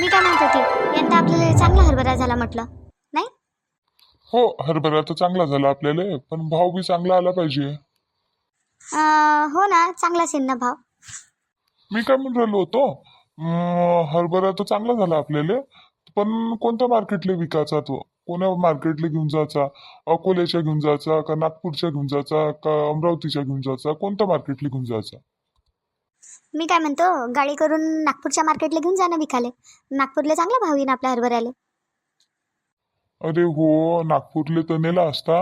मी काय म्हणत होती यंदा आपल्याला चांगला हरभरा झाला म्हटलं. नाही? हो हरभरा तर चांगला झाला आपल्याला पण भाव बी चांगला आला पाहिजे. अं, हो ना चांगला असेल ना भाव. मी काय म्हणून राहिलो होतो अं, हरभरा तर चांगला झाला आपल्याला पण कोणत्या मार्केटला विकायचा तो? कोण्या मार्केटला घेऊन जायचा? अकोल्याच्या घेऊन जायचा का नागपूरच्या घेऊन जायचा का अमरावतीच्या घेऊन जायचा? कोणत्या मार्केटला घेऊन जायचा? मी काय म्हणतो गाडी करून नागपूरच्या मार्केटला घेऊन जा ना विकाले. नागपूरला चांगला भाव येईन आपल्या हरभऱ्याला. अरे हो नागपूरले तर नेला असता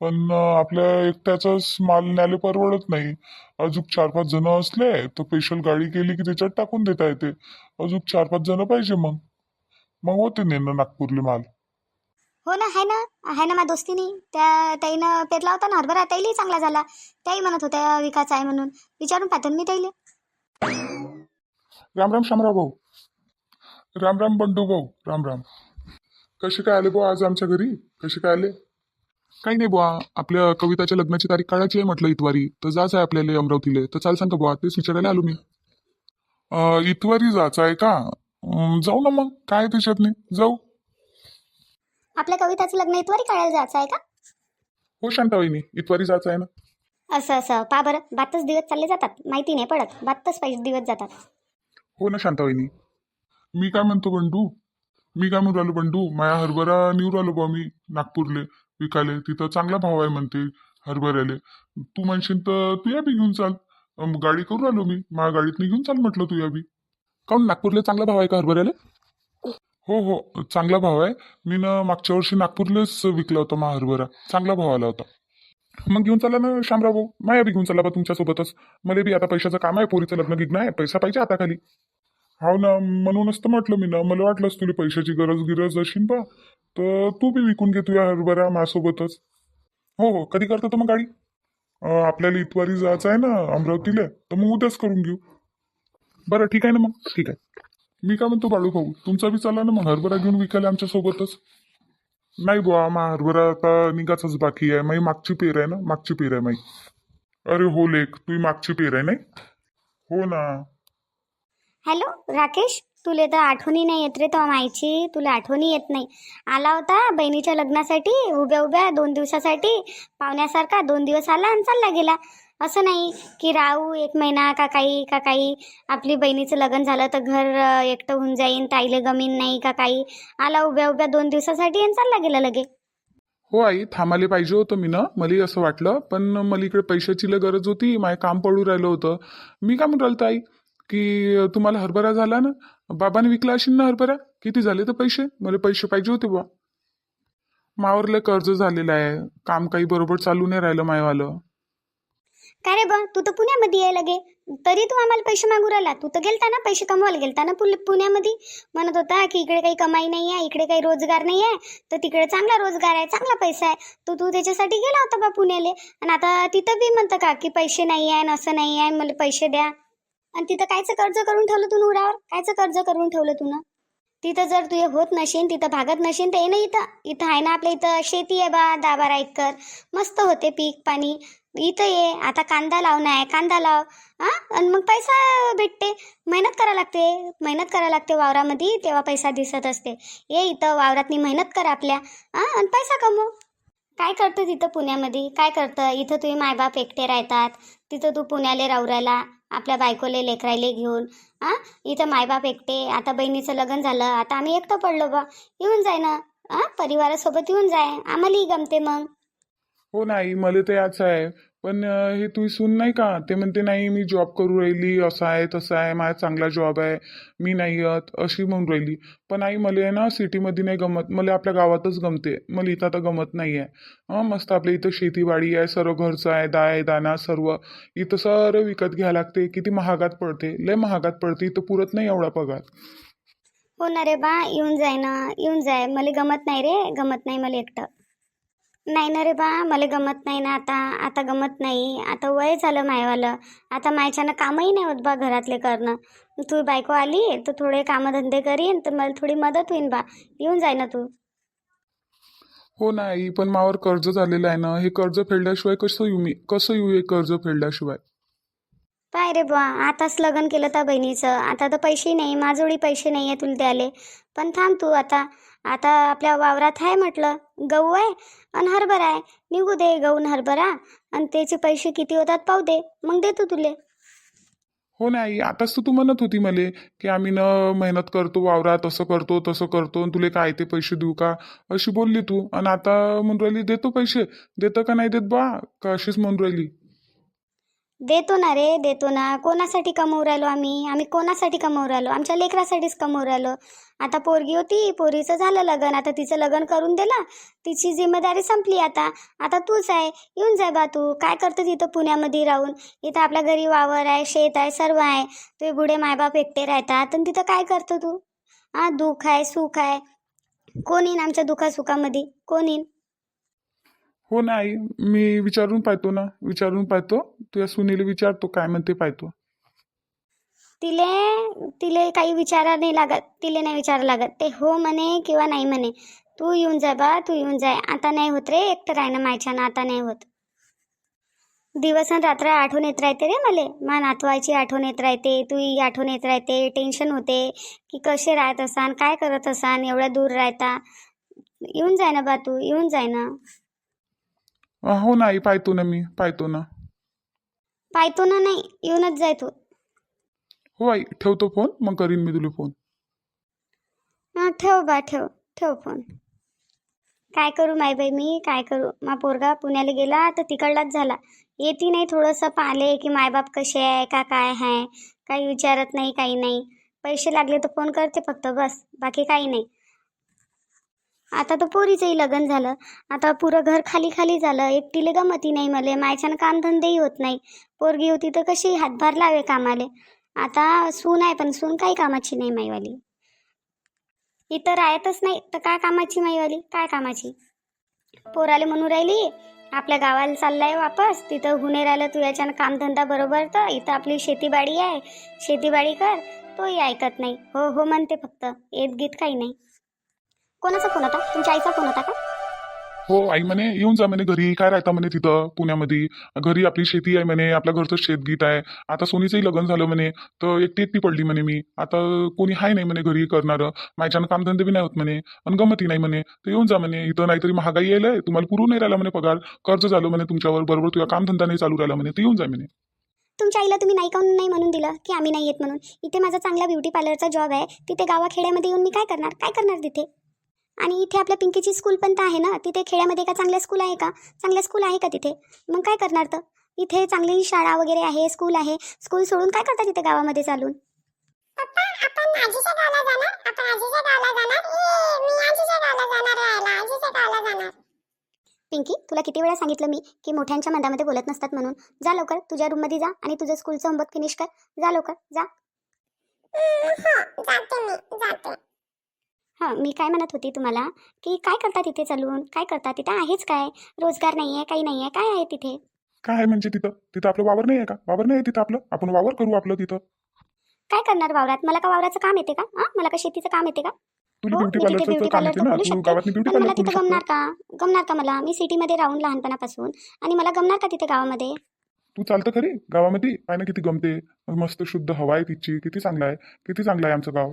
पण आपल्या एकट्याचाच माल न्यायला परवडत नाही. अजून चार पाच जण असले तर स्पेशल गाडी केली की त्याच्यात टाकून देता येते. अजून चार पाच जण पाहिजे मग. मग होते नेणं नागपूरले माल. हो ना आहे ना आहे ना माझ्या दोस्तीनी. त्या ताईनं पेरला होता ना हरभरा त्याईलाही चांगला झाला. त्याही म्हणत होत्या विकायचा आहे म्हणून. विचारून पाहतो मी त्याईले राम राम शामराव भाऊ. राम राम बंडू भाऊ राम राम. कसे काय आले बुवा आज आमच्या घरी? कसे काय आले? काही नाही बुवा आपल्या कविताच्या लग्नाची तारीख काढायची आहे म्हटलं इतवारी. तर जायचं आहे आपल्याला अमरावतीला. तर चाल सांगतो बुवा तेच विचारायला आलो मी. अं, इतवारी जायचं आहे का? अं, जाऊ ना मग. काय त्याच्यात नाही जाऊ. आपल्या कविताचं लग्न इतवारी काढायला जायचं आहे का? हो शांताबाईनी इतवारी जायचं आहे ना. असं असं. पा बरं. बातच दिवस चालले जातात. माहिती नाही पडत. बातच पाहिजे दिवस जातात. हो ना शांताबाईनी. मी काय म्हणतो बंडू? मी काय म्हणून राहिलो बंडू? माया हरभरा निवड आलो बा मी नागपूरले विकाले. तिथं चांगला भाव आहे म्हणते हरभऱ्याले. तू म्हणशील तर तू या बी घेऊन चाल. अं, गाडी करून आलो मी. माझ्या गाडीत घेऊन चाल म्हटलं तू या बी. काऊन नागपूरला चांगला भाव आहे का हरभऱ्याला? हो हो. चांगला भाव आहे. मी ना मागच्या वर्षी नागपूरलेच विकला होता मा हरभरा. चांगला भाव आला होता. मग घेऊन चला ना शामराव भाऊ माया बी घेऊन चला बा तुमच्यासोबतच. मला बी आता पैशाचं काम आहे पोरीचं लग्न गिग्न आहे पैसा पाहिजे आता खाली हो ना म्हणूनच तर म्हटलं मी ना मला वाटलंच तुला पैशाची गरज गिरज असेल बा. तर तू बी विकून घे तुझ्या हरभरा माझ्यासोबतच हो हो कधी करतो तर मग गाडी? आपल्याला इतवारी जायचं आहे ना अमरावतीला तर मग उद्याच करून घेऊ. बरं ठीक आहे ना मग? ठीक आहे. मी काय म्हणतो बाळू भाऊ तुमचा बी चालला ना मग हरभरा घेऊन विकायला आमच्यासोबतच. नाही बुवा मा हरभरा आता निघाचाच बाकी आहे. माई मागची पेर आहे ना? मागची पेर आहे माई अरे हो लेख तुझी मागची पेर आहे नाही? हो ना. हॅलो राकेश तुला तर आठवणी नाही येत रे तो माईची तुला आठवणी येत नाही. आला होता बहिणीच्या लग्नासाठी उभ्या उभ्या दोन दिवसासाठी. पाहुण्यासारखा दोन दिवस आला आणि चालला गेला. असं नाही की राहू एक महिना का काही का काही. आपली बहिणीचं लग्न झालं तर घर एकटं होऊन जाईन ताईले गमीन नाही का काही. आला उभ्या उभ्या दोन दिवसासाठी आणि चालला गेला लगे. हो आई थांबायला पाहिजे होतं मी ना मला असं वाटलं पण मला इकडे पैशाची लय गरज होती. माझे काम पडू राहिलं होतं. मी काय म्हणून राहिलं आई? की तुम्हाला हरभरा झाला ना? बाबाने विकला असेल ना हरभरा? किती झाले तर पैसे? मला पैसे पाहिजे होते बुवा. मावरले कर्ज झालेलं आहे. काम काही बरोबर चालू नाही राहिलं मायवालं. का रे बा? तू तर पुण्यामध्ये यायला गे. तरी तू आम्हाला पैसे मागू राहिला. तू तर गेलता ना पैसे कमवायला गेलता ना पुल पुण्यामध्ये? म्हणत होता की इकडे काही कमाई नाही आहे इकडे काही रोजगार नाही आहे. तर तिकडे चांगला रोजगार आहे चांगला पैसा आहे. तर तू त्याच्यासाठी गेला होता बा पुण्याले. आणि आता तिथं बी म्हणतं का की पैसे नाही आहे आणि असं नाही आहे मला पैसे द्या. आणि तिथं कायचं कर्ज करून ठेवलं तू उरावर कायचं कर्ज करून ठेवलं तू ना? तिथं जर तू हे होत नशीन तिथं भागत नशीन तर ये ना इथं. इथं आहे ना आपल्या इथं शेती आहे बा दहा बारा एकर. मस्त होते पीक पाणी. इथं ये आता कांदा लावणं आहे कांदा लाव. हां? आणि मग पैसा भेटते. मेहनत करा लागते मेहनत करा लागते वावरामध्ये तेव्हा पैसा दिसत असते. ये इथं वावरातनी मेहनत कर आपल्या. हां? आणि पैसा कमव. काय करतं तिथं पुण्यामध्ये? काय करतं? इथं तुम्ही मायबाप एकटे राहतात. तिथं तू पुण्याले रावरायला आपल्या बायकोले लेकरायले घेऊन. हां? इथं मायबाप एकटे. आता बहिणीचं लग्न झालं. आता आम्ही एकटं पडलो बा. येऊन जाय ना. हां? परिवारासोबत येऊन जाय. आम्हालाही गमते मग. हो नाही मला ते याच आहे. पण अं, हे तू सून नाही का? ते म्हणते नाही मी जॉब करू राहिली असं आहे तसं आहे माझा चांगला जॉब आहे मी नाही येत अशी म्हणून राहिली. पण आई मला आहे ना सिटीमध्ये नाही गमत. मला आपल्या गावातच गमते. मला इथं आता गमत नाही आहे. हां मस्त आपल्या इथं शेतीवाडी आहे सर्व घरचं आहे दाय दाना सर्व. इथं सर्व विकत घ्यायला लागते किती महागात पडते. लय महागात पडते इथं पुरत नाही एवढा पगार. हो ना रे बा येऊन जाय ना येऊन जाय. मला गमत नाही रे गमत नाही मला एकटं. नाही ना रे बा मला गमत नाही ना आता आता गमत नाही. आता वय झालं मायवालं. आता मायच्यानं कामही नाही होत बा घरातले करणं. तू बायको आली तर थोडे कामधंदे करीन तर मला थोडी मदत होईन बा. येऊन जाय ना तू. हो नाही पण मावर कर्ज झालेलं आहे ना हे कर्ज फेडल्याशिवाय कसं येऊ मी? कसं येऊ हे कर्ज फेडल्याशिवाय? पाय रे बुवा आताच लग्न केलं त्या बहिणीचं. आता तर पैसे नाही माझोळी पैसे नाही आहे तुला द्याले पण थांब तू आता. आता आपल्या वावरात आहे म्हटलं. गहू आहे आणि हरभरा आहे. निघू दे गहू हरभरा. आणि त्याचे पैसे किती होतात पाहू दे. मग देतो तुले. हो नाही आताच तर तू म्हणत होती मले की आम्ही न मेहनत करतो वावरात असं करतो तसं करतो आणि तुले काय ते पैसे देऊ का? अशी बोलली तू. आणि आता म्हणून राहिली देतो पैसे. देतं का नाही देत बा? का अशीच म्हणून राहिली? देतो ना रे देतो ना. कोणासाठी कमवू राहिलो आम्ही? आम्ही कोणासाठी कमवू राहिलो? आमच्या लेकरासाठीच कमवू राहिलो. आता पोरगी होती पोरीचं झालं लग्न. आता तिचं लग्न करून दिलं तिची जिम्मेदारी संपली आता. आता तूच आहे. येऊन जा बा तू. काय करतो तिथं पुण्यामध्ये राहून? इथं आपल्या घरी वावर आहे शेत आहे सर्व आहे. तुझे बुढे मायबाप एकटे राहतात. आणि तिथं काय करतो तू? हां दुःख आहे सुख आहे. कोण येईन आमच्या दुःखासुखामध्ये? कोण येईन? हो नाही. मी विचारून पाहतो ना. विचारून पाहतो. तुझ्या सुनीला विचारतो काय म्हणते पाहतो. तिले तिले काही विचारा नाही लागत. तिले नाही विचारा लागत. ते हो म्हणे किंवा नाही म्हणे. तू येऊन जा बा तू येऊन जाय. आता नाही होत रे. एकटं राहणं मायच्यानं आता नाही होत. दिवस आणि रात्र आठवण येत राहते रे मले. मा नातवायची आठवण येत राहते. तू आठवण येत राहते. टेन्शन होते की कसे राहत असान काय करत असान एवढ्या दूर राहता. येऊन जाय ना बा तू. येऊन जाय ना. हो नाही पाहतो ना मी पाहतो ना पाहतो ना नाही येऊनच जाय तू. हो आई ठेवतो फोन मग करीन मी तुला फोन. हां ठेव बा ठेव ठेव फोन. काय करू माय बाई मी काय करू? मा पोरगा पुण्याला गेला तर तिकडलाच झाला. येती नाही थोडंसं पाहिले की मायबाप कसे आहे का काय आहे काही विचारत नाही काही नाही. पैसे लागले तर फोन करते फक्त बस. बाकी काही नाही. आता तर पोरीचंही लग्न झालं. आता पुरं घर खाली खाली झालं. एकटीले गमती नाही मले. मायच्यानं कामधंदेही होत नाही. पोरगी होती तर कशी हातभार लावे कामाले. आता सून आहे पण सून काही कामाची नाही माईवाली. इथं राहतच नाही तर काय कामाची माईवाली? काय कामाची? पोराले म्हणून राहिली आपल्या गावाला चाललाय वापस. तिथं हुने राहिलं तू याच्यानं कामधंदा बरोबर तर. इथं आपली शेतीबाडी आहे. शेतीबाडी कर. तोही ऐकत नाही. हो हो म्हणते फक्त. येत गीत काही नाही. कोणाचा फोन होता? तुमच्या आईचा फोन होता का? हो आई म्हणे येऊन जा म्हणे घरी. काय राहता म्हणे तिथं पुण्यामध्ये? घरी आपली शेती आहे म्हणे आपल्या घरचं शेतगीत आहे. आता सोनीचंही लग्न झालं म्हणे तर एकटी एकटी पडली म्हणे मी. आता कोणी हाय नाही म्हणे घरी करणारं. माझ्यानं कामधंदे बी नाही होत म्हणे. आणि गमती नाही म्हणे. तर येऊन जा म्हणे. इथं नाहीतरी महागाई यायलाय तुम्हाला पुरू नाही राहिला म्हणे पगार. कर्ज झालं म्हणे तुमच्यावर. बरोबर तुझा कामधंदा नाही चालू राहिला म्हणे. तर येऊन जा म्हणे. तुमच्या आईला तुम्ही नाही काऊन नाही म्हणून दिलं? की आम्ही नाही येत म्हणून? इथे माझा चांगला ब्युटी पार्लरचा जॉब आहे. तिथे गावाखेड्यामध्ये येऊन मी काय करणार? काय करणार तिथे? आणि इथे आपल्या पिंकीची स्कूल पण तर आहे ना? तिथे खेड्यामध्ये का चांगल्या स्कूल आहे का? चांगल्या स्कूल आहे का तिथे? मग काय करणार तर? इथे चांगली शाळा वगैरे आहे स्कूल आहे. स्कूल सोडून काय करता तिथे गावामध्ये चालून? पिंकी तुला किती वेळा सांगितलं मी की मोठ्यांच्या मनामध्ये बोलत नसतात म्हणून. जा लवकर तुझ्या रूममध्ये जा आणि तुझं स्कूलचं होमवर्क फिनिश कर. जा लवकर जा. मी काय म्हणत होती तुम्हाला? की काय करता तिथे चालून? काय करता तिथे आहेच काय? रोजगार नाही आहे काही नाही आहे काय आहे तिथे? काय आहे म्हणजे तिथं? तिथं आपलं वावर नाही आहे का? वावर नाही आहे तिथं आपलं? आपण वावर करू आपलं तिथं. काय करणार वावरात? मला का वावराचं काम येते का? हां? मला का शेतीचं काम येते का? तुला हो, ब्युटी मी तिथे पार्लरचं ब्युटी काम येते पार्लरचं ना? खोलू तू शकते. गावात ब्युटी पण मला पार्लर खोलू तिथं शकतो गमणार का? गमणार का मला? मी सिटीमध्ये राहून लहानपणापासून. आणि मला गमणार का तिथे गावामध्ये? तू चालतं खरी. गावामध्ये पाय ना किती गमते. मस्त शुद्ध हवा आहे तिची. किती चांगलं आहे. किती चांगलं आहे आमचं गाव.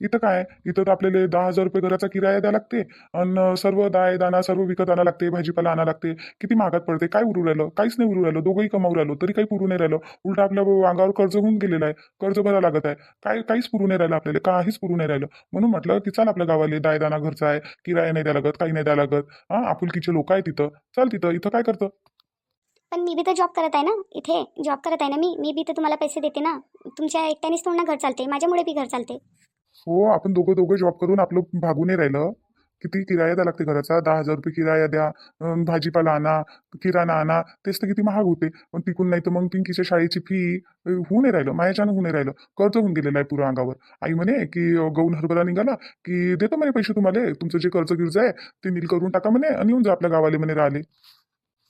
इथं काय? इथं तर आपल्याला दहा हजार रुपये घराचा किराया द्यावा लागते आणि सर्व दाय दाना सर्व विकत आणा लागते भाजीपाला आणा लागते. किती महागात पडते? काय उरू राहिलं? काहीच नाही उरू राहिलं. दोघंही कमावू राहिलो. तरी काही पुरू नाही राहिलं. उलट आपल्या अंगावर कर्ज होऊन गेलेलं आहे. कर्ज भरावं लागत आहे. काय काहीच पुरू नाही राहिलं आपल्याला. काहीच पुरू नाही राहिलं. म्हणून म्हटलं की चाल आपल्या गावाला दाय दाना घरचा आहे. किराया नाही द्या लागत काही नाही द्या लागत. हा आपुलकीचे लोक आहे तिथं चाल तिथं. इथं काय करतं? पण मी बी तर जॉब करत आहे ना. इथे जॉब करत आहे ना मी. मी बी तर तुम्हाला पैसे देते ना. तुमच्या एकट्यानेच थोडं घर चालते. माझ्यामुळे बी घर चालते. हो आपण दोघं दोघं जॉब करून आपलं भागून नाही राहिलं. किती किराया द्या लागते घराचा? दहा हजार रुपये किराया द्या अं, भाजीपाला आणा किराणा आणा. तेच तर किती महाग होते. पण तिकून नाही तर मग पिंकीच्या शाळेची फी होऊन नाही राहिलं. मायाच्यानं होऊन नाही राहिलं. कर्ज होऊन गेलेलं आहे पुरा अंगावर. आई म्हणे की अं, गहून हरभरा निघाला की देतो म्हणे पैसे तुम्हाला. तुमचं जे कर्ज गिर्ज आहे ते नील करून टाका म्हणे आणि येऊन जा आपल्या गावाले म्हणे राहिले.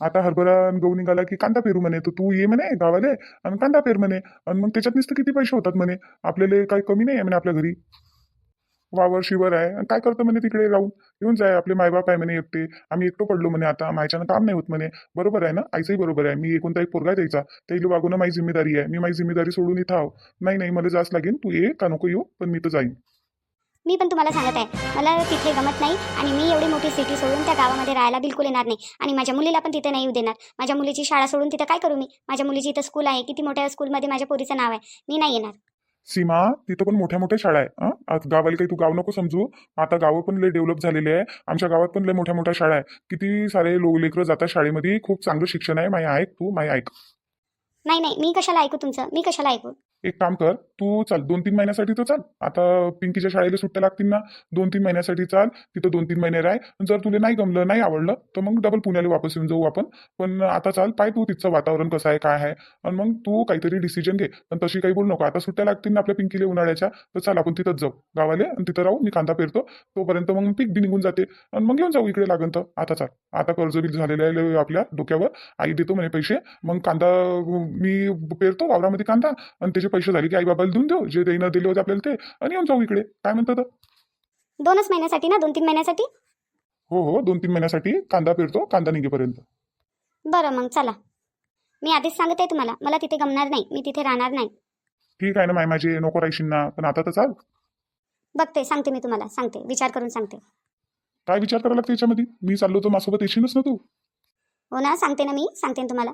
आता हरभरा आणि गहू निघाला की कांदा पेरू म्हणे तर तू ये म्हणे गावाले आणि कांदा पेर म्हणे. आणि मग त्याच्यात नुसतं किती पैसे होतात म्हणे? आपल्याला काही कमी नाही आहे म्हणे आपल्या घरी. वावर शिवर आहे. आणि काय करतं म्हणे तिकडे राहून? येऊन जाय आपले मायबाप आहे म्हणे एकटे. आम्ही एकटो पडलो म्हणे आता. माझ्यानं काम नाही होत म्हणे. बरोबर आहे ना? आईचंही बरोबर आहे. मी एकोणता एक पोरगा आहे द्यायचा त्याला वागून माझी जिम्मेदारी आहे. मी माझी जिम्मेदारी सोडून इथं आहो. नाही नाही मला जास्त लागेल. तू ये का नको येऊ? पण मी तर जाईन. मी पण तुम्हाला सांगत आहे. मला तिथे गमत नाही आणि मी एवढी मोठी सिटी सोडून त्या गावामध्ये राहायला बिलकुल येणार नाही. आणि माझ्या मुलीला पण तिथे नाही येऊ देणार. माझ्या मुलीची शाळा सोडून तिथं काय करू मी? माझ्या मुलीची इथं स्कूल आहे. किती मोठ्या स्कूलमध्ये माझ्या पोरीचं नाव आहे. मी नाही येणार. सीमा तिथं पण मोठ्या मोठ्या शाळा आहे? आज गावाला काही तू गाव नको समजू. आता गावं पण लय डेव्हलप झालेले आहे. आमच्या गावात पण लय मोठ्या मोठ्या शाळा आहे. किती सारे लो लेकरं जातात शाळेमध्ये. खूप चांगलं शिक्षण आहे. माय ऐक तू माय ऐक. नाही नाही. मी कशाला ऐकू तुमचं? मी कशाला ऐकू? एक काम कर तू चाल दोन तीन महिन्यासाठी तर चाल. आता पिंकीच्या शाळेला सुट्ट्या लागतील ना दोन तीन महिन्यासाठी चाल तिथं दोन तीन महिने राह. जर तुला नाही गमलं नाही आवडलं तर मग डबल पुण्याला वापस येऊन जाऊ आपण. पण आता चाल पाय तू तिथचं वातावरण कसं आहे काय आहे. आणि मग तू काहीतरी डिसिजन घे. पण तशी काही बोलू नको. आता सुट्ट्या लागतील ना आपल्या पिंकीला उन्हाळ्याच्या तर चाल आपण तिथंच जाऊ. गावाले आणि तिथं राहू. मी कांदा पेरतो. तोपर्यंत मग पीक बी निघून जाते. आणि मग येऊन जाऊ इकडे लागन तर आता चाल. आता कर्ज बिल झालेलं आहे आपल्या डोक्यावर. आई देतो म्हणे पैसे. मग कांदा मी पेरतो वावरामध्ये कांदा. आणि त्याचे पैसे झाले की आई बाबाला देऊन देऊ? जे देणं दिले होते आपल्याला ते. आणि येऊन जाऊ इकडे. काय म्हणतात दोनच महिन्यासाठी ना? दोन तीन महिन्यासाठी? हो हो. दोन तीन महिन्यासाठी कांदा पेरतो. कांदा निघेपर्यंत. बरं मग चला. मी आधीच सांगत आहे तुम्हाला. मला तिथे गमणार नाही. मी तिथे राहणार नाही. ठीक आहे ना माय माझे. नको राहशील ना पण आता तर चाल. बघते. सांगते मी तुम्हाला. सांगते. विचार करून सांगते. काय विचार करायला लागते याच्यामध्ये? मी चाललो तर माझ्यासोबत येशीलच ना तू? हो ना? सांगते ना मी. सांगते ना तुम्हाला.